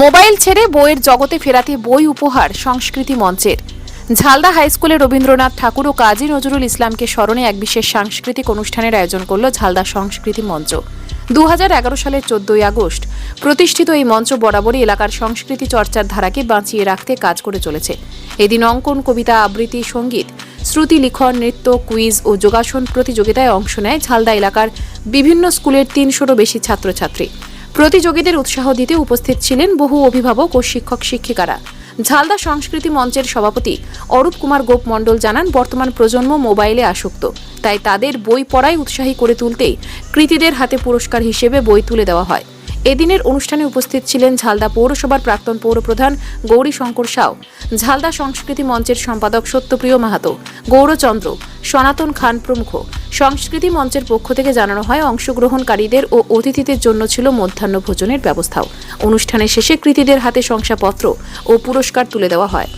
Mobile ছেড়ে বইয়ের জগতে ফেরাতে বই উপহার সংস্কৃতি মঞ্চের। ঝালদা হাই স্কুলে রবীন্দ্রনাথ ঠাকুর ও কাজী নজরুল ইসলামকে স্মরণে এক বিশেষ সাংস্কৃতিক অনুষ্ঠানের আয়োজন করল ঝালদা সংস্কৃতি মঞ্চ। দু হাজার এগারো সালের চোদ্দই আগস্ট প্রতিষ্ঠিত এই মঞ্চ বরাবরই এলাকার সংস্কৃতি চর্চার ধারাকে বাঁচিয়ে রাখতে কাজ করে চলেছে। এদিন অঙ্কন, কবিতা, আবৃত্তি, সংগীত, শ্রুতি, লিখন, নৃত্য, কুইজ ও যোগাসন প্রতিযোগিতায় অংশ নেয় ঝালদা এলাকার বিভিন্ন স্কুলের তিনশোরও বেশি ছাত্রছাত্রী। প্রতিযোগীদের উৎসাহ দিতে উপস্থিত ছিলেন বহু অভিভাবক ও শিক্ষক শিক্ষিকারা। ঝালদা সংস্কৃতি মঞ্চের সভাপতি অরূপ কুমার গোপ মণ্ডল জানান, বর্তমান প্রজন্ম মোবাইলে আসক্ত, তাই তাদের বই পড়ায় উৎসাহী করে তুলতেই কৃতীদের হাতে পুরস্কার হিসেবে বই তুলে দেওয়া হয়। এদিনের অনুষ্ঠানে উপস্থিত ছিলেন ঝালদা পৌরসভার প্রাক্তন পৌরপ্রধান গৌরী শঙ্কর সাও ঝালদা সংস্কৃতি মঞ্চের সম্পাদক সত্যপ্রিয় মাহাতো, গৌরচন্দ্র, সনাতন খান প্রমুখ। সংস্কৃতি মঞ্চের পক্ষ থেকে জানানো হয়, অংশগ্রহণকারীদের ও অতিথিদের জন্য ছিল মধ্যাহ্ন ভোজনের ব্যবস্থাও। অনুষ্ঠানের শেষে কৃতীদের হাতে শংসাপত্র ও পুরস্কার তুলে দেওয়া হয়।